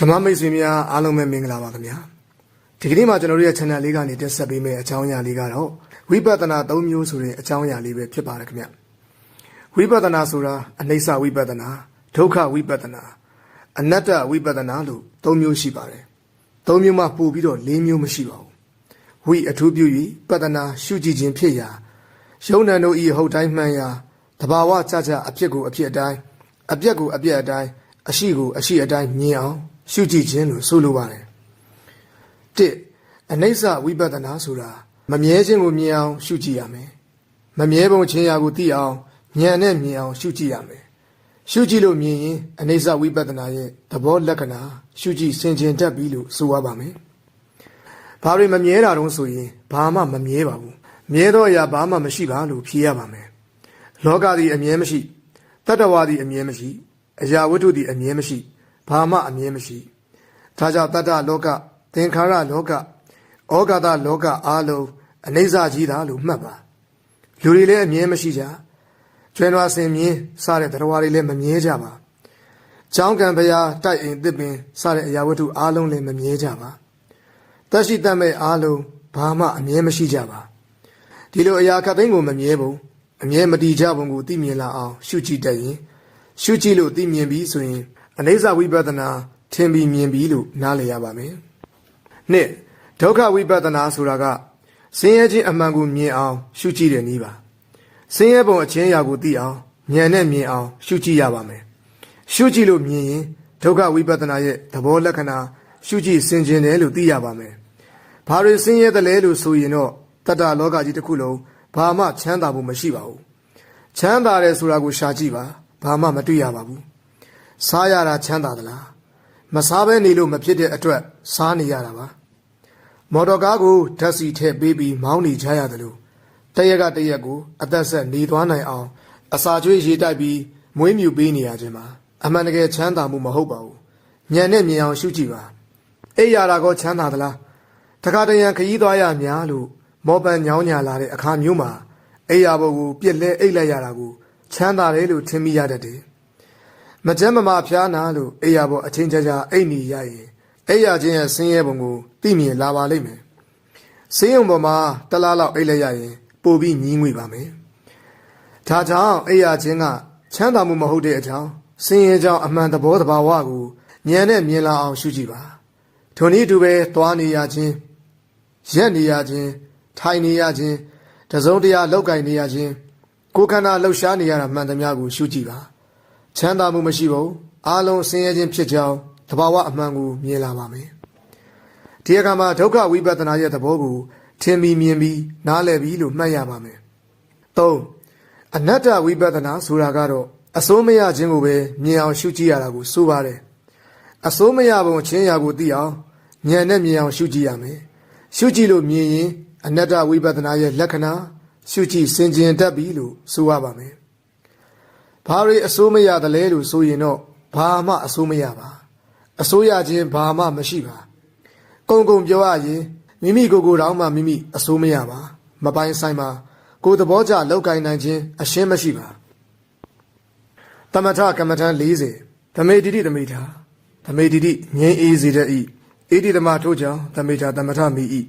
ဓမ္မမိတ်ဆွေများအားလုံးပဲမင်္ဂလာပါခင်ဗျာဒီကနေ့မှာကျွန်တော်တို့ရဲ့ channel လေးကနေတက်ဆက်ပေးမယ့်အကြောင်းအရာလေးကတော့ဝိပဿနာ၃မျိုးဆိုတဲ့အကြောင်းအရာလေးပဲဖြစ်ပါတယ်ခင်ဗျဝိပဿနာဆိုတာအနိစ္စဝိပဿနာဒုက္ခဝိပဿနာအနတ္တဝိပဿနာလို့၃မျိုးရှိပါတယ်၃မျိုးမှပို့ပြီးတော့၄မျိုးမရှိပါဘူးဝိအထူးပြု၍ပဿနာရှုကြည့်ခြင်းဖြစ်ရာယုံနံတို့ဤဟုတ်တိုင်းမှန်ရာတဘာဝကြကြအဖြစ်ကိုအဖြစ်အတိုင်းအပြက်ကိုအပြက်အတိုင်းအရှိကိုအရှိအတိုင်းမြင်အောင် ရှုကြည့်ခြင်းလို့ဆိုလိုပါတယ်တစ်အနိစ္စဝိပဿနာဆိုတာမမြဲခြင်းကိုမြင်အောင်ရှုကြည့်ရမယ်မမြဲပုံချင်းရာကိုသိအောင်ဉာဏ်နဲ့မြင်အောင်ရှုကြည့်ရမယ်ရှုကြည့်လို့မြင်ရင်အနိစ္စဝိပဿနာရဲ့သဘောလက္ခဏာရှုကြည့်ဆင်ခြင်တတ်ပြီလို့ဆိုရပါမယ်ဘာတွေမမြဲတာတုံးဆိုရင်ဘာမှမမြဲပါဘူးမြဲသောအရာဘာမှမရှိပါလို့ဖြေရပါမယ်လောကသည်အမြဲမရှိတတ္တဝါသည်အမြဲမရှိအရာဝတ္ထုသည်အမြဲမရှိ ဘာမှအမြဲမရှိဒါကြောင့်တတ္တလောကသင်္ခါရလောကဩဃာတလောကအားလုံးအနိစ္စကြီးတာလို့မှတ်ပါလူတွေလည်းအမြဲမရှိကြကျွမ်းနွားစင်မြင်းစတဲ့တရားတွေလည်းမမြဲကြပါကျောင်းကံဖရာတိုက်အိမ်သစ်ပင်စတဲ့အရာဝတ္ထုအားလုံးလည်းမမြဲကြပါတက်ရှိတတ်မဲ့အားလုံးဘာမှအမြဲမရှိကြပါဒီလိုအရာခတ်သိမ်းကိုမမြဲဘူးအမြဲမတည်ကြပုံကိုသိမြင်လာအောင်ရှုကြည့်တတ်ရင်ရှုကြည့်လို့သိမြင်ပြီးဆိုရင် အနိစ္စဝိပဿနာထင်ပြီးမြင်ပြီးလို့နားလည်ရပါမယ်။နှစ်ဒုက္ခဝိပဿနာဆိုတာကဆင်းရဲခြင်းအမှန်ကိုမြင်အောင် ရှုကြည့်တဲ့နည်းပါ။ဆင်းရဲပုံအချင်းအရာကိုသိအောင်ဉာဏ်နဲ့မြင်အောင် ရှုကြည့်ရပါမယ်။ရှုကြည့်လို့မြင်ရင်ဒုက္ခဝိပဿနာရဲ့သဘောလက္ခဏာရှုကြည့်ဆင်ခြင်တယ်လို့သိရပါမယ်။ဘာတွေဆင်းရဲတယ်လဲလို့ဆိုရင်တော့တတ္တလောကကြီးတစ်ခုလုံးဘာမှချမ်းသာဖို့မရှိပါဘူး။ချမ်းသာတယ်ဆိုတာကိုရှာကြည့်ပါဘာမှမတွေ့ရပါဘူး။ စားရတာချမ်းသာသလား။မစားဘဲနေလို့မဖြစ်တဲ့အတွက်စားနေရတာပါ။မော်တော်ကားကိုဓာတ်စီထည့်ပေးပြီးမောင်းနေကြရတယ်လို့တရက်ကတရက်ကိုအသက်ဆက်နေသွားနိုင်အောင် အစာကျွေးရေတိုက်ပြီးမွေးမြူပေးနေရခြင်းပါအမှန်တကယ်ချမ်းသာမှုမဟုတ်ပါဘူး။ညံနဲ့မြင်အောင်ရှုကြည့်ပါ။အိပ်ရတာကောချမ်းသာသလား။တခါတရံခရီးသွားရများလို့မောပန်ညောင်းညာလာတဲ့အခါမျိုးမှာအိပ်ရဘုတ်ကိုပြက်လဲအိပ်လိုက်ရတာကိုချမ်းသာတယ်လို့ထင်မိရတတ်တယ်။ မကြမ်းမမာဖျားနာလို့အိပ်ရဘုတ်အချင်းချာချာအိပ်နေရရင်အိပ်ရခြင်းရဲ့ဆင်းရဲပုံကိုသိမြင်လာပါလိမ့်မယ်။ဆင်းရုံပေါ်မှာတလားလောက်အိပ်လိုက်ရရင်ပိုပြီးညင်းငွေပါမယ်။ဒါကြောင့်အိပ်ရခြင်းကချမ်းသာမှုမဟုတ်တဲ့အကြောင်းဆင်းရဲကြောင်းအမှန်သဘောတဘာဝကိုဉာဏ်နဲ့မြင်လာအောင်ရှုကြည့်ပါ။ထိုနည်းတူပဲသွားနေရခြင်းရက်နေရခြင်းထိုင်နေရခြင်းတစုံတရာလောက်ကင်နေရခြင်းကိုယ်ခန္ဓာလှုပ်ရှားနေရတာမှန်သမျှကိုရှုကြည့်ပါ ချမ်းသာမှုမရှိဘူးအားလုံးဆင်းရဲခြင်းဖြစ်ကြောင်းတဘာဝအမှန်ကိုမြင်လာပါမယ်ဒီအခါမှာဒုက္ခဝိပဿနာရဲ့သဘောကိုထင်ပြီးမြင်ပြီးနားလည်ပြီးလို့မှတ်ရပါမယ်၃အနတ္တဝိပဿနာဆိုတာကတော့အစိုးမရခြင်းကိုပဲမြင်အောင်ရှုကြည့်ရတာကိုဆိုပါတယ်အစိုးမရပုံချင်းရာကိုသိအောင်ဉာဏ်နဲ့မြင်အောင်ရှုကြည့်ရမယ်ရှုကြည့်လို့မြင်ရင်အနတ္တဝိပဿနာရဲ့လက္ခဏာရှုကြည့်စင်ကြင်တတ်ပြီလို့ဆိုရပါမယ်။ ဘာတွေအစိုးမရတယ်လဲလို့ဆိုရင်တော့ဘာမှအစိုးမရပါ။အစိုးရခြင်းဘာမှမရှိပါ။ကုံကုံပြောရရင်မိမိကိုယ်ကိုယ်တောင်မှမိမိအစိုးမရပါ။မပိုင်ဆိုင်ပါ။ကိုယ်သဘောကျလောက်ကင်နိုင်ခြင်းအရှင်းမရှိပါ။တမထကမ္မထ40သမေတိတိသမေထာသမေတိတိငြင်းအေးစေတတ်၏ဣတိဓမ္မထို့ကြောင့်သမေထာတမထမိ၏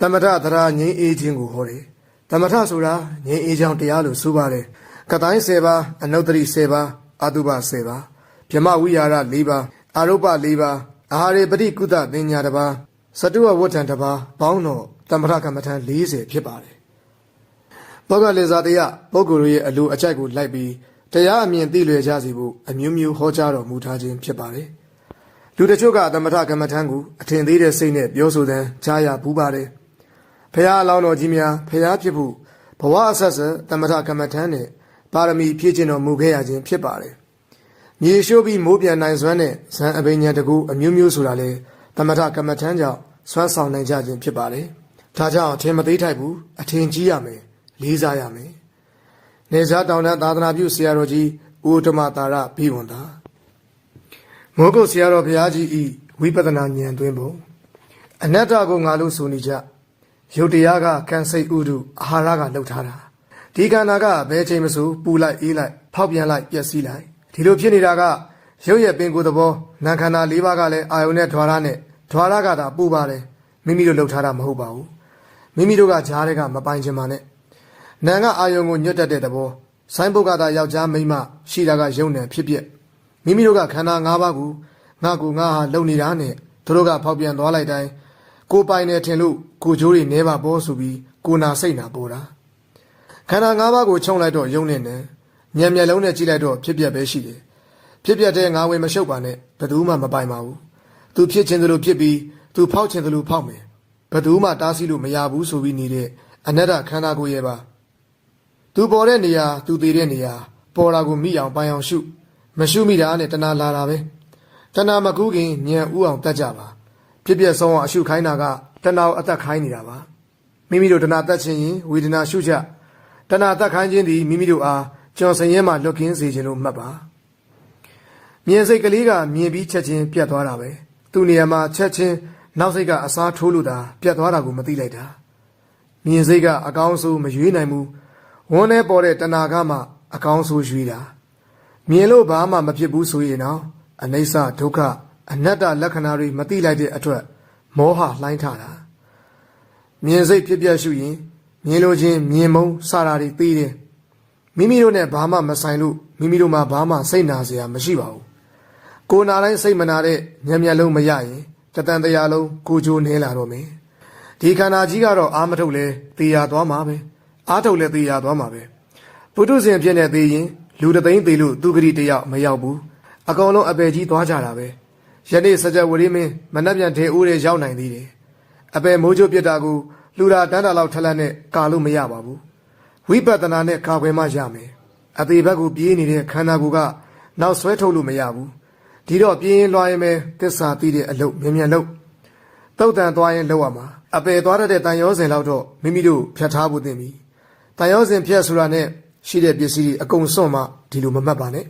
သမထသရာငြိမ်းအေးခြင်းကိုဟောတယ်။သမထဆိုတာငြိမ်းအေးချောင်းတရားလို့ဆိုပါတယ်။ ကတိုင်း10ပါးအနုတ္တရိ10ပါးအတုပ10ပါးဗြဟ္မဝိဟာရ4ပါးအာရုပ4ပါးအာဟာရေပฏิကုသသင်ညာ1ပါးစတုဝဝဋ္ဌံ1ပါးပေါင်းတော့သမထကမ္မထံ40ဖြစ်ပါတယ်။ဘောဂလေဇာတရားပုဂ္ဂိုလ်ရဲ့အလိုအကြိုက်ကိုလိုက်ပြီးတရားအမြင်သိလွယ်ကြစေဖို့အမျိုးမျိုးဟောကြားတော်မူထားခြင်းဖြစ်ပါတယ်။လူတချို့ကသမထကမ္မထံကိုအထင်သေးတဲ့စိတ်နဲ့ပြောဆိုတဲ့ကြားရဘူးပါတယ်။ဖះအလောင်းတော်ကြီးများဖះဖြစ်ဖို့ဘဝအဆက်ဆက်တမထကမ္မထမ်းနဲ့ ပါရမီဖြည့်ကျင့်တော်မူခဲ့ရခြင်းဖြစ်ပါတယ်။မြေရှိုးပြီးမိုးပြန်နိုင်စွမ်းတဲ့ဇံအဘိညာတကူအမျိုးမျိုးဆိုတာလေတမထကမ္မထမ်းကြောင့်စွမ်းဆောင်နိုင်ကြခြင်းဖြစ်ပါတယ်။ဒါကြောင့်အထင်မသေးထိုက်ဘူးအထင်ကြီးရမယ်လေးစားရမယ်။နေစားတောင်တန်းသာသနာပြုဆရာတော်ကြီးဦးဓမ္မတာရဘိဝန္တာမောကုတ်ဆရာတော်ဘုရားကြီးဤဝိပဿနာဉာဏ်သွင်းပုံအနတ္တကိုငါလို့ဆိုနေကြရုပ်တရားကကံစိတ်ဥဒုအာဟာရကလှုပ်ထားတာ ဒီခန္ဓာကဘယ်ချိန်မဆိုပူလိုက်အေးလိုက်ဖောက်ပြန်လိုက်ပျက်စီးလိုက်ဒီလိုဖြစ်နေတာကရုပ်ရဲ့ပင်ကိုယ်သဘောနာခန္ဓာ၄ပါးကလည်းအာယုန်နဲ့ဓွာရနဲ့ဓွာရကသာပူပါတယ်မိမိတို့လှုပ်ထားတာမဟုတ်ပါဘူးမိမိတို့ကဂျားတွေကမပိုင်ချင်ပါနဲ့နာကအာယုန်ကိုညွတ်တတ်တဲ့သဘောဆိုင်းဘုတ်ကသာယောက်ျားမိန်းမရှိတာကယုံနယ်ဖြစ်ဖြစ်မိမိတို့ကခန္ဓာ၅ပါးကိုငါကူငါဟာလုံနေတာနဲ့သူတို့ကဖောက်ပြန်သွားလိုက်တိုင်းကိုပိုင်နေထင်လို့ကိုကြိုးတွေနဲပါပေါ်ဆိုပြီးကိုနာစိတ်နာပေါ်တာ ခန္ဓာ၅ပါးကိုခြုံလိုက်တော့ယုံနေတယ်ညံမျက်လုံးနဲ့ကြည့်လိုက်တော့ဖြစ်ပျက်ပဲရှိတယ်ဖြစ်ပျက်တဲ့ငါဝင်မရှုပ်ပါနဲ့ဘယ်သူမှမပိုင်ပါဘူးသူဖြစ်ခြင်းသလိုဖြစ်ပြီးသူဖောက်ခြင်းသလိုဖောက်မယ်ဘယ်သူမှတားဆီးလို့မရဘူးဆိုပြီးနေတဲ့အနတ္တခန္ဓာကိုယ်ရဲ့ပါသူပေါ်တဲ့နေရာသူတည်တဲ့နေရာပေါ်တာကိုမိအောင်ပိုင်အောင်ရှုမရှုမိတာနဲ့တဏှာလာတာပဲတဏှာမကူးခင်ညံဥအောင်တတ်ကြပါဖြစ်ပျက်ဆုံးအောင်အရှုခိုင်းတာကတဏှာကိုအသက်ခိုင်းနေတာပါမိမိတို့တဏှာတတ်ခြင်းရင်ဝေဒနာရှုကြ တဏှာတက်ခိုင်းခြင်းသည်မိမိတို့အားကြော်စင်ရဲမှလွတ်ကင်းစေခြင်းလို့မှတ်ပါ။မြင်စိတ်ကလေးကမြင်ပြီးချက်ချင်းပြတ်သွားတာပဲသူ့နေရာမှာချက်ချင်းနောက်စိတ်ကအစားထိုးလို့သာပြတ်သွားတာကိုမသိလိုက်တာမြင်စိတ်ကအကောင်းဆုံးမရွေးနိုင်ဘူးဝန်းထဲပေါ်တဲ့တဏှာကမှအကောင်းဆုံးရွေးတာမြင်လို့ဘာမှမဖြစ်ဘူးဆိုရင်တော့အနိစ္စဒုက္ခအနတ္တလက္ခဏာတွေမသိလိုက်တဲ့အတွက်မောဟလှိုင်းထတာမြင်စိတ်ဖြစ်ပြရှုရင် မြင်လို့ချင်းမြင်မုံစတာတွေသိတယ်မိမိတို့နဲ့ဘာမှမဆိုင်လို့မိမိတို့မှဘာမှစိတ်နာစရာမရှိပါဘူးကိုနာတိုင်းစိတ်မနာတဲ့ညံမျက်လုံးမရရင်တတန်တရားလုံးကိုကြိုးနေလာတော့မယ်ဒီခန္ဓာကြီးကတော့အာမထုတ်လဲသေရသွားမှာပဲအာထုတ်လဲသေရသွားမှာပဲပုထုဇဉ်ဖြစ်နေသေးရင်လူတစ်သိန်းသေးလို့သူဂတိတယောက်မရောက်ဘူးအကောင်လုံးအပယ်ကြီးသွားကြတာပဲယနေ့စကြဝဠာမင်းမနှက်ပြန်ထေဦးတွေရောက်နိုင်သေးတယ်အပယ်မိုးချိုးပြစ်တာကို လူတာတန်းတာလောက်ထက်လက်နဲ့ကာလို့မရပါဘူးဝိပဿနာနဲ့ကာကွယ်မှရမယ်အသေးဘက်ကိုပြေးနေတဲ့ခန္ဓာကိုယ်ကနောက်ဆွဲထုတ်လို့မရဘူးဒီတော့ပြင်းရင်လွှာရင်ပဲသစ္စာသိတဲ့အလုပ်မြင်မြန်လုပ်တုတ်တန်သွားရင်လုပ်ရမှာအပယ်သွားတတ်တဲ့တန်ရောစင်လောက်တော့မိမိတို့ဖြတ်ထားဖို့သင့်ပြီတန်ရောစင်ဖြတ်ဆိုတာနဲ့ရှိတဲ့ပစ္စည်းတွေအကုန်စွန့်မှဒီလိုမမှတ်ပါနဲ့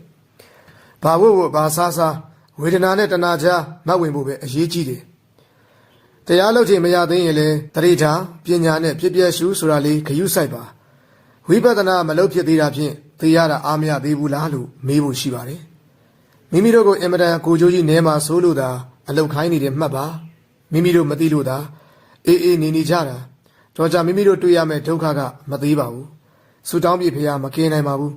ဘာဖို့ဖို့ဘာစားစားဝေဒနာနဲ့တဏှာကြားမှတ်ဝင်ဖို့ပဲအရေးကြီးတယ် တရားလုပ်ခြင်းမရသေးရင်လည်းတရိထာပညာနဲ့ပြည့်ပြည့်ရှုဆိုတာလေးခရုစိုက်ပါဝိပဿနာမလုပ်ဖြစ်သေးတာဖြင့်သိရတာအားမရသေးဘူးလားလို့မေးဖို့ရှိပါတယ်မိမိတို့ကိုအင်မတန်ကိုကြိုးကြီးနဲမှာဆိုလို့သာအလုတ်ခိုင်းနေတယ်မှတ်ပါမိမိတို့မသိလို့သာအေးအေးနေနေကြတာတော့ကြမိမိတို့တွေ့ရမယ့်ဒုက္ခကမသေးပါဘူးဆူတောင်းပြဖရာမကင်းနိုင်ပါဘူး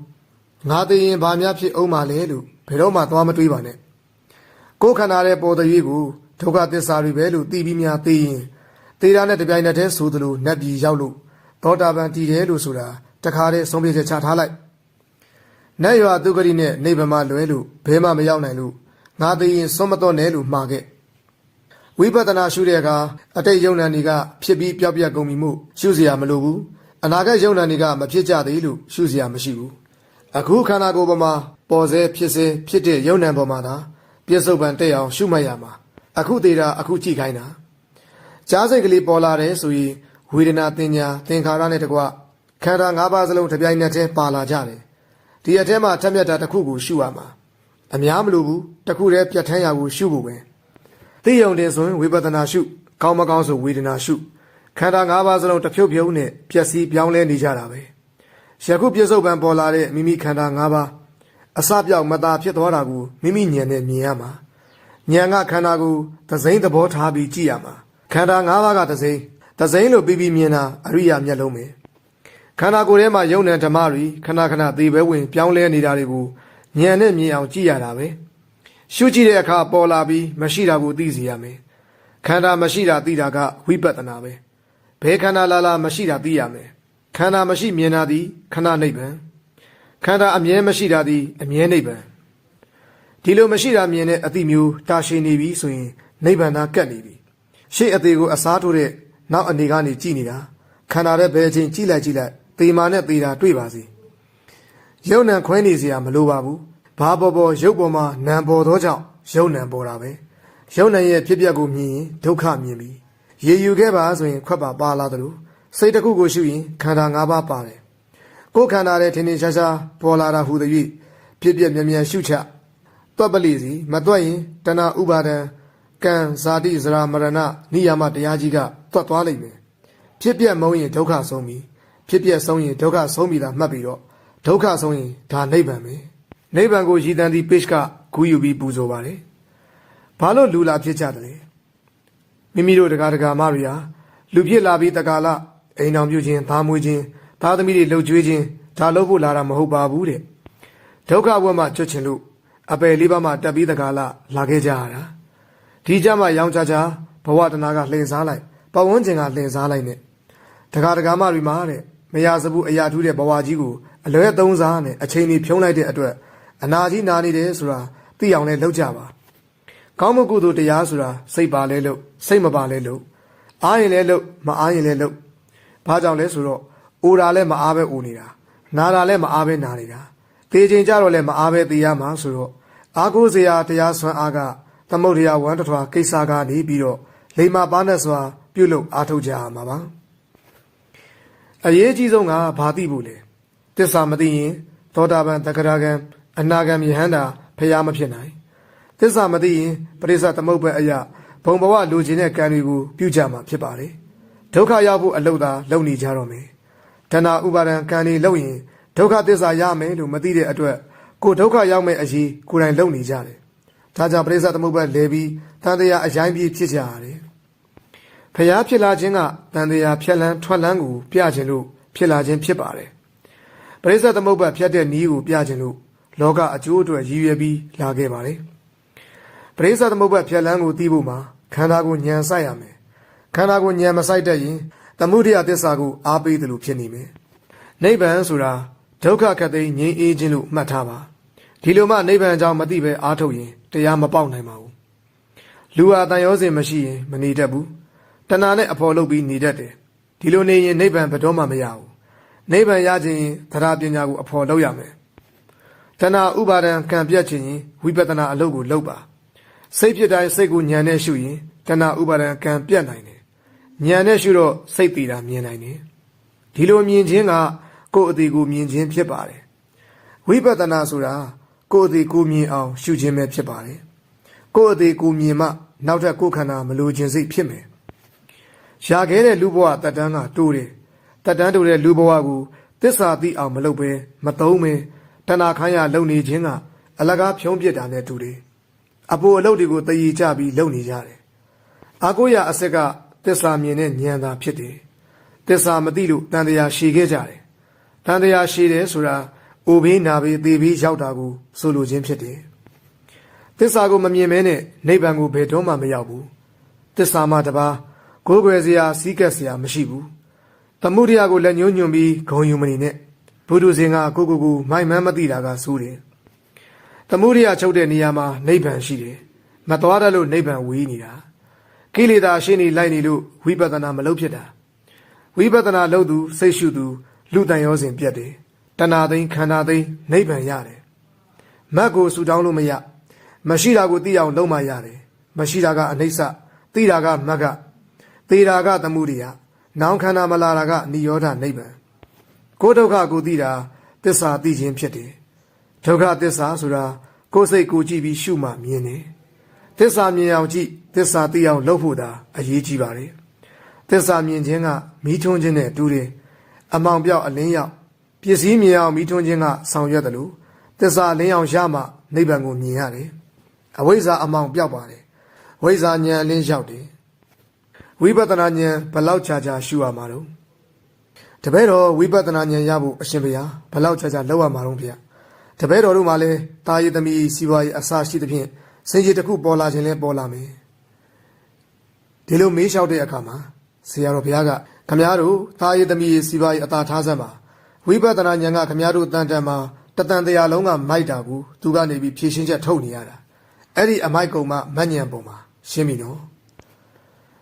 ငါသိရင်ဘာများဖြစ်အောင်မလဲလို့ဘယ်တော့မှသွားမတွေးပါနဲ့ကိုယ်ခန္ဓာရဲ့ပေါ်တဲ့ကို ဒုက္ခသစ္စာတွေပဲလို့သိပြီးများသိရင်သေတာနဲ့တပြိုင်နက်တည်းဆိုသလိုနတ်ပြည်ရောက်လို့သောတာပန်တည်တယ်လို့ဆိုတာတခါတည်းဆုံးဖြတ်ချက်ချထားလိုက်နတ်ရွာသူဂရိနဲ့နေဗမာလွဲလို့ဘဲမှမရောက်နိုင်လို့ငါသိရင်ဆုံးမတော့နဲ့လို့မှာခဲ့ဝိပဿနာရှုတဲ့အခါအတိတ်ယုံနာတွေကဖြစ်ပြီးပြောက်ပြက်ကုန်ပြီမို့ရှုစရာမလိုဘူးအနာဂတ်ယုံနာတွေကမဖြစ်ကြသေးလို့ရှုစရာမရှိဘူးအခုခန္ဓာကိုယ်ပေါ်မှာပေါ်စေဖြစ်စေဖြစ်တဲ့ယုံနာပေါ်မှာသာပြစ္ဆုတ်ပံတက်အောင်ရှုမှတ်ရမှာ အခုသေးတာအခုကြည့်ခိုင်းတာကြားစိတ်ကလေးပေါ်လာတယ်ဆိုရင်ဝေဒနာတင်ညာသင်္ခါရနဲ့တကွခန္ဓာ၅ပါးစလုံးတစ်ပြိုင်နက်တည်းပါလာကြတယ်ဒီအထက်မှာထက်မြက်တာတစ်ခုကိုရှုရမှာအများမလို့ဘူးတစ်ခုတည်းပြတ်ထန်းရာကိုရှုဖို့ပဲသိယုံတယ်ဆိုရင်ဝိပဿနာရှုကောင်းမကောင်းဆိုဝေဒနာရှုခန္ဓာ၅ပါးစလုံးတစ်ဖြုတ်ဖြုတ်နဲ့ပျက်စီးပြောင်းလဲနေကြတာပဲယခုပြစ္ဆုတ်ပံပေါ်လာတဲ့မိမိခန္ဓာ၅ပါးအစပြောက်မသာဖြစ်သွားတာကိုမိမိဉာဏ်နဲ့မြင်ရမှာ ဉာဏ်ကခန္ဓာကိုသစိမ့်သဘောထားပြီးကြည့်ရမှာခန္ဓာ၅ပါးကသစိမ့်သစိမ့်လို့ပြီးပြီးမြင်တာအရိယာမျက်လုံးပဲခန္ဓာကိုယ်ထဲမှာယုံနဲ့ဓမ္မတွေခဏခဏသေပဲဝင် ပြောင်းလဲနေတာတွေကိုဉာဏ်နဲ့မြင်အောင်ကြည့်ရတာပဲရှုကြည့်တဲ့အခါပေါ်လာပြီးမရှိတာကိုသိစေရမယ်ခန္ဓာမရှိတာသိတာကဝိပဿနာပဲဘယ်ခန္ဓာလာလာမရှိတာသိရမယ်ခန္ဓာမရှိမြင်တာသည်ခဏနိဗ္ဗာန်ခန္ဓာအမြဲမရှိတာသည်အမြဲနိဗ္ဗာန် ဒီလိုမရှိတာမြင်တဲ့အတိမျိုးတာရှည်နေပြီဆိုရင်နိဗ္ဗာန်သာကတ်နေပြီရှေ့အသေးကိုအစားထိုးတဲ့နောက်အနေကနေကြည့်နေတာခန္ဓာရဲ့ဘယ်အချိန်ကြည့်လိုက်ကြည့်လိုက်သေမာနဲ့သေတာတွေ့ပါစေရုပ်နံခွဲနေစရာမလိုပါဘူးဘာပေါ်ပေါ်ရုပ်ပေါ်မှာနံပေါ်သောကြောင့်ရုပ်နံပေါ်တာပဲရုပ်နံရဲ့ဖြစ်ပျက်ကိုမြင်ရင်ဒုက္ခမြင်ပြီရေယူခဲ့ပါဆိုရင်ခွက်ပါပါလာသလိုစိတ်တစ်ခုကိုရှုရင်ခန္ဓာ၅ပါးပါတယ်ကိုယ်ခန္ဓာရဲ့ထင်ထင်ရှားရှားပေါ်လာတာဟူသည်၍ဖြစ်ပျက်မြန်မြန်ရှုချ တွက်ပလိစီမတွက်ရင်တဏှာဥပါဒံကံဇာတိဇရာမရဏနိယာမတရားကြီးကတွက်သွားလိမ့်မယ်ဖြစ်ပြက်မုံရင်ဒုက္ခဆုံးပြီဖြစ်ပြက်ဆုံးရင်ဒုက္ခဆုံးပြီလားမှတ်ပြီးတော့ဒုက္ခဆုံးရင်ဒါနိဗ္ဗာန်ပဲနိဗ္ဗာန်ကိုရည်တန်သည့်ပိဋကဂူးယူပြီးပူဇော်ပါတယ်ဘာလို့လူလာဖြစ်ကြတယ်လဲမိမိတို့တရားတရားမတွေဟာလူဖြစ်လာပြီးတကာလအိမ်တော်ပြုခြင်းသားမွေးခြင်းသားသမီးတွေလှုပ်ကြွေးခြင်းဒါလုပ်ဖို့လာတာမဟုတ်ပါဘူးတဲ့ဒုက္ခဘဝမှာကျွတ်ချင်လို့ အပယ်လေးပါးမှာတက်ပြီးတကာလလာခဲ့ကြရတာဒီကြမှာရောင်ကြကြဘဝတနာကလှင်စားလိုက်ပဝန်းကျင်ကလှင်စားလိုက်နဲ့တရားတရားမတွေမှာတဲ့မရစဘူးအရာထူးတဲ့ဘဝကြီးကိုအလွဲသုံးစားနဲ့အချိန်ကြီးဖြုံးလိုက်တဲ့အတွက်အနာကြီးနာနေတယ်ဆိုတာသိအောင်လဲလုပ်ကြပါကောင်းမှုကုသိုလ်တရားဆိုတာစိတ်ပါလဲလို့စိတ်မပါလဲလို့အားရင်လဲလို့မအားရင်လဲလို့ဘာကြောင့်လဲဆိုတော့အိုတာလဲမအားပဲအိုနေတာနာတာလဲမအားပဲနာနေတာ တေချိန်ကြတော့လဲမအားပဲသိရမှာဆိုတော့အာကိုစရာတရားဆွမ်းအားကသမုဒ္ဒရာဝမ်းတထွာကိစ္စကနေပြီးတော့လိမ္မာပါနဲ့စွာပြုလုပ်အားထုတ်ကြရမှာပါအရေးကြီးဆုံးကဘာသိဖို့လဲတစ္ဆာမသိရင်သောတာပန်တက္ကရာကံအနာဂံယဟန္တာဖျားမဖြစ်နိုင်သစ္စာမသိရင်ပရိစ္ဆသမုပ္ပါအယဘုံဘဝလူချင်းတဲ့ကံတွေကိုပြုကြမှာဖြစ်ပါတယ်ဒုက္ခရောက်ဖို့အလုသာလုံနေကြတော့မယ်တဏှာဥပါဒံကံတွေလုံရင် ဒုက္ခသစ္စာရမယ်လို့မသိတဲ့အတွက်ကိုဒုက္ခရောက်မဲ့အရေးကိုယ်တိုင်လုံနေကြတယ်ဒါကြောင့်ပရိစ္ဆသမုပ္ပါလဲပြီးတန်တရားအရင်ပြီးဖြစ်ကြရတယ်ဖျားဖြစ်လာခြင်းကတန်တရားဖြက်လန်းထွက်လန်းကိုပြခြင်းလို့ဖြစ်လာခြင်းဖြစ်ပါတယ်ပရိစ္ဆသမုပ္ပါဖြတ်တဲ့နည်းကိုပြခြင်းလို့လောကအကျိုးအတွက်ရည်ရွယ်ပြီးလာခဲ့ပါတယ်ပရိစ္ဆသမုပ္ပါဖြတ်လန်းကိုသိဖို့မှာခန္ဓာကိုညံဆိုင်ရမယ်ခန္ဓာကိုညံမဆိုင်တတ်ရင် သမုဒိယသစ္စာကိုအားပေးတယ်လို့ဖြစ်နေမယ်နိဗ္ဗာန်ဆိုတာ ဒုက္ခခတ်သိမ်းငြိမ်းအေးခြင်းလို့မှတ်ထားပါဒီလိုမှနိဗ္ဗာန်အကြောင်းမသိပဲအားထုတ်ရင်တရားမပေါက်နိုင်ပါဘူးလူဟာတန်ရောစဉ်မရှိရင်မနေတတ်ဘူးတဏှာနဲ့အဖော်လုပ်ပြီးနေတတ်တယ်ဒီလိုနေရင်နိဗ္ဗာန်ဘယ်တော့မှမရဘူးနိဗ္ဗာန်ရခြင်းရင်သရပညာကိုအဖော်လုပ်ရမယ်တဏှာဥပါဒံကံပြတ်ခြင်းရင်ဝိပဿနာအလုပ်ကိုလုပ်ပါစိတ်ဖြစ်တိုင်းစိတ်ကိုညံနဲ့ရှုရင်တဏှာဥပါဒံကံပြတ်နိုင်တယ်ညံနဲ့ရှုတော့စိတ်တည်တာမြင်နိုင်တယ်ဒီလိုမြင်ခြင်းက ကိုယ်အသေးကိုမြင်ခြင်းဖြစ်ပါတယ်ဝိပဿနာဆိုတာကိုယ်အသေးကိုမြင်အောင်ရှုခြင်းပဲဖြစ်ပါတယ်ကိုယ်အသေးကိုမြင်မှနောက်ထပ်ကိုယ်ခန္ဓာမလိုခြင်းစိတ်ဖြစ်မယ်ရှာခဲ့တဲ့လူဘဝတတ်တန်းကတိုးတယ်တတ်တန်းတိုးတဲ့လူဘဝကိုတစ္ဆာသိအောင်မလုပ်ပဲမသုံးပဲတဏှာခမ်းရလုံနေခြင်းကအလကားဖြုံးပြစ်တာနဲ့တူတယ်အပိုအလုပ်တွေကိုတည်ကြပြီးလုပ်နေကြတယ်အာကိုရအစက်ကတစ္ဆာမြင်တဲ့ဉာဏ်သာဖြစ်တယ်တစ္ဆာမသိလို့တန်တရားရှည်ခဲ့ကြတယ် တန်တရားရှည်တယ်ဆိုတာအိုဘေးနာဘေးသေဘေးရောက်တာကိုဆိုလိုခြင်းဖြစ်တယ်တစ္ဆာကိုမမြင်မဲနဲ့နိဗ္ဗာန်ကိုဘယ်တော့မှမရောက်ဘူးတစ္ဆာမှတပါးကိုယ်ွယ်စရာစီးကပ်စရာမရှိဘူးသမုဒိယကိုလည်းညှို့ညွန်ပြီးဂုံယူမနေနဲ့ဘုဒ္ဓဇင်ကကိုကိုကိုမိုက်မှန်းမသိတာကစိုးတယ်သမုဒိယချုပ်တဲ့နေရာမှာနိဗ္ဗာန်ရှိတယ်မတော်တတ်လို့နိဗ္ဗာန်ဝေးနေတာကိလေသာရှင်းနေလိုက်နေလို့ဝိပဿနာမလုပ်ဖြစ်တာဝိပဿနာလုပ်သူစိတ်ရှုသူ လူတန်ရောစဉ်ပြတ်တယ်တဏှာသိမ်းခန္ဓာသိမ်းနိဗ္ဗာန်ရတယ်မတ်ကိုဆူတောင်းလို့မရမရှိတာကိုသိအောင်လုပ်မှရတယ်မရှိတာကအနိစ္စသိတာကမတ်ကသေတာကသမှုရိယနောင်ခန္ဓာမလာတာကနိရောဓနိဗ္ဗာန်ကိုယ်ဒုက္ခကိုသိတာသစ္စာသိခြင်းဖြစ်တယ်ဒုက္ခသစ္စာဆိုတာကိုယ်စိတ်ကိုကြည့်ပြီးရှုမှမြင်တယ်သစ္စာမြင်အောင်ကြည့်သစ္စာသိအောင်လုပ်ဖို့သာအရေးကြီးပါတယ်သစ္စာမြင်ခြင်းကမိထွန်းခြင်းနဲ့တူတယ် အမောင်ပြောက်အလင်းရောက်ပစ္စည်းမြင်အောင်မိထွန်းခြင်းကဆောင်ရွက်တယ်လို့သစ္စာအလင်းအောင်ရမှနိဗ္ဗာန်ကိုမြင်ရတယ်အဝိဇ္ဇာအမောင်ပြောက်ပါတယ်ဝိဇ္ဇာဉာဏ်အလင်းရောက်တယ်ဝိပဿနာဉာဏ်ဘလောက်ချာချာရှုရမှာတော့တပည့်တော်ဝိပဿနာဉာဏ်ရဖို့အရှင်ဘုရားဘလောက်ချာချာလောက်ရမှာတော့ဗျာတပည့်တော်တို့မှလည်းတာရည်သမီးစီပွားရေးအစာရှိသဖြင့်စင်ကြီးတစ်ခုပေါ်လာခြင်းလဲပေါ်လာမယ်ဒီလိုမေးလျှောက်တဲ့အခါမှာဆရာတော်ဘုရားက ခမည်းတော်တာရည်သမီးစီပွားရေးအသာထားစမ်းပါဝိပဿနာဉာဏ်ကခမည်းတော်တန်တန်မှာတတန်တရားလုံးကမိုက်တာကူသူကနေပြီးဖြည့်ရှင်းချက်ထုတ်နေရတာအဲ့ဒီအမိုက်ကုံမှမညံပုံမှာရှင်းပြီနော်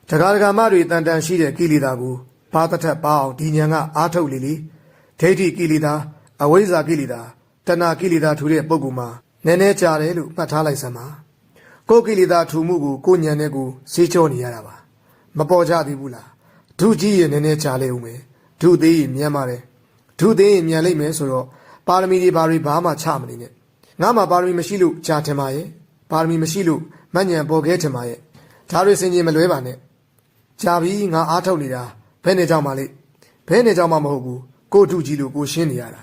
တက္ကရာမတွေတန်တန်ရှိတဲ့ကိလေသာကိုဘာတထက်ပါအောင်ဒီဉာဏ်ကအားထုတ်လေလေဒိဋ္ဌိကိလေသာအဝိဇ္ဇာကိလေသာတဏှာကိလေသာထူတဲ့ပုံကူမှာနည်းနည်းကြာတယ်လို့မှတ်ထားလိုက်စမ်းပါကိုယ်ကိလေသာထူမှုကိုကိုဉာဏ်နဲ့ကိုစေးချောနေရတာပါမပေါ်ကြသေးဘူးလား ဒုကြီးရင်နည်းနည်းကြာလေဦးမယ်ဒုသေးရင်မြန်ပါတယ်ဒုသေးရင်မြန်လိမ့်မယ်ဆိုတော့ပါရမီတွေဘာတွေဘာမှချမနေနဲ့ငါမှပါရမီမရှိလို့ကြာထင်ပါရဲ့ပါရမီမရှိလို့မညံပေါ်ခဲထင်ပါရဲ့ဒါတွေစင်ကြီးမလွဲပါနဲ့ကြာပြီငါအားထုတ်နေတာဘယ်နဲ့ကြောင့်မှလေဘယ်နဲ့ကြောင့်မှမဟုတ်ဘူးကိုထုကြီးလို့ကိုရှင်းနေရတာ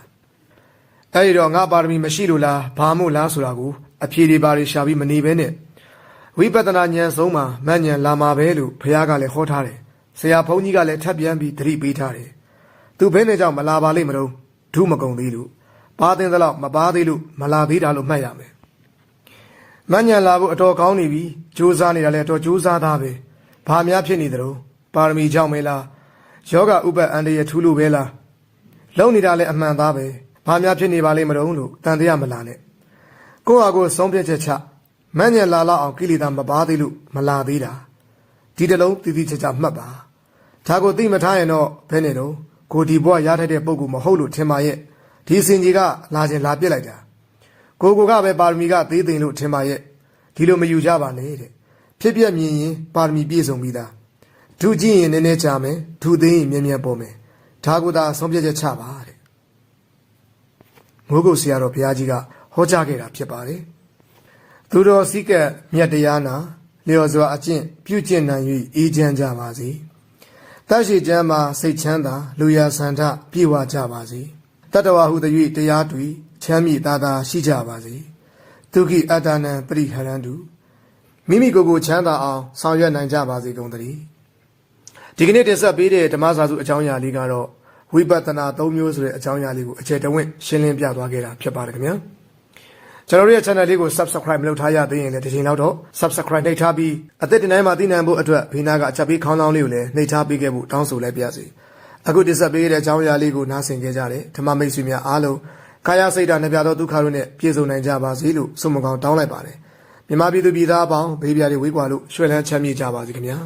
အဲ့ဒီတော့ငါပါရမီမရှိလို့လားဘာမို့လားဆိုတာကိုအဖြေတွေပါတွေရှာပြီးမနေဘဲနဲ့ဝိပဿနာဉာဏ်ဆုံးမှာမဉဏ်လာမှာပဲလို့ဘုရားကလည်းဟောထားတယ် ဆရာဘုန်းကြီးကလည်းထပ်ပြန်ပြီးသတိပေးထားတယ်သူဘယ်နဲ့ကြောင့်မလာပါလိမ့်မလို့ဒုမကုံသေးလို့ပါတင်သလောက်မပါသေးလို့မလာသေးတာလို့မှတ်ရမယ်မဉဏ်လာဖို့အတော်ကောင်းနေပြီစူးစမ်းနေတာလည်းအတော်စူးစမ်းသားပဲဘာများဖြစ်နေသလဲပါရမီကြောင့်မဲလားယောဂဥပ္ပအန္တရာယ်ထူးလို့ပဲလားလုံနေတာလည်းအမှန်သားပဲဘာများဖြစ်နေပါလိမ့်မလို့လို့တန်တရားမလာနဲ့ကိုယ့်ဟာကိုယ်ဆုံးဖြတ်ချက်ချမန့်ညံလာလောက်အောင်ကိလေသာမပါသေးလို့မလာသေးတာဒီတလုံးတည်တည်ချာချာမှတ်ပါ ဒါကိုသိမထားရင်တော့ဘယ်နဲ့တော့ကိုဒီဘွားရထိုက်တဲ့ပုံကူမဟုတ်လို့ထင်ပါရဲ့ဒီစင်ကြီးကလာခြင်းလာပြစ်လိုက်တာကိုကိုကပဲပါရမီကသေးသိမ်လို့ထင်ပါရဲ့ဒီလိုမယူကြပါနဲ့တဲ့ဖြစ်ပြမြင်ရင်ပါရမီပြည့်စုံပြီးသားဒုကြည့်ရင်နည်းနည်းကြာမယ်ဒုသိရင်မြဲမြဲပေါ်မယ်ဒါကိုသာဆုံးဖြတ်ချက်ချပါတဲ့မိုးကုတ်ဆရာတော်ဘုရားကြီးကဟောကြားခဲ့တာဖြစ်ပါတယ်သူတော်စည်းကပ်မြတ်တရားနာလျော်စွာအကျင့်ပြုကျင့်နိုင်၍အေးချမ်းကြပါစေ တတ်ရှိချမ်းမှာစိတ်ချမ်းသာလူရဆန္ဒပြေဝကြပါစေတတ္တဝဟုတည်းတရားတွေ့ချမ်းမြေ့သာသာရှိကြပါစေဒုက္ခိအတ္တနံပရိဟရန္တုမိမိကိုယ်ကိုချမ်းသာအောင်ဆောင်ရွက်နိုင်ကြပါစေကုန်သတည်းဒီကနေ့တင်ဆက်ပေးတဲ့ဓမ္မစာစုအကြောင်းအရာလေးကတော့ဝိပဿနာ၃မျိုးဆိုတဲ့အကြောင်းအရာလေးကိုအခြေတဝင့်ရှင်းလင်းပြသွားခဲ့တာဖြစ်ပါတယ်ခင်ဗျာ ကျွန်တော်တို့ရဲ့ channel လေးကို subscribe မလုပ်ထားရသေးရင်လည်းဒီချိန်လောက်တော့ subscribe နှိပ်ထားပြီးအသက်တင်တိုင်းမှာသိနိုင်ဖို့အတွက်ဘေးနာကအချက်ပေးခေါင်းလောင်းလေးကိုလည်းနှိပ်ထားပေးခဲ့ဖို့တောင်းဆိုလိုက်ပါရစေအခုတင်ဆက်ပေးတဲ့အကြောင်းအရာလေးကိုနားဆင်ကြကြတယ်ဓမ္မမိတ်ဆွေများအားလုံးကာယစိတ်ဓာတ်နှပြသောဒုက္ခတို့နဲ့ပြည့်စုံနိုင်ကြပါစေလို့ဆုမကောင်းတောင်းလိုက်ပါတယ်မြမပြည်သူပြည်သားအပေါင်းဘေးပြားတွေဝေးကွာလို့ရွှေလန်းချမ်းမြေ့ကြပါစေခင်ဗျာ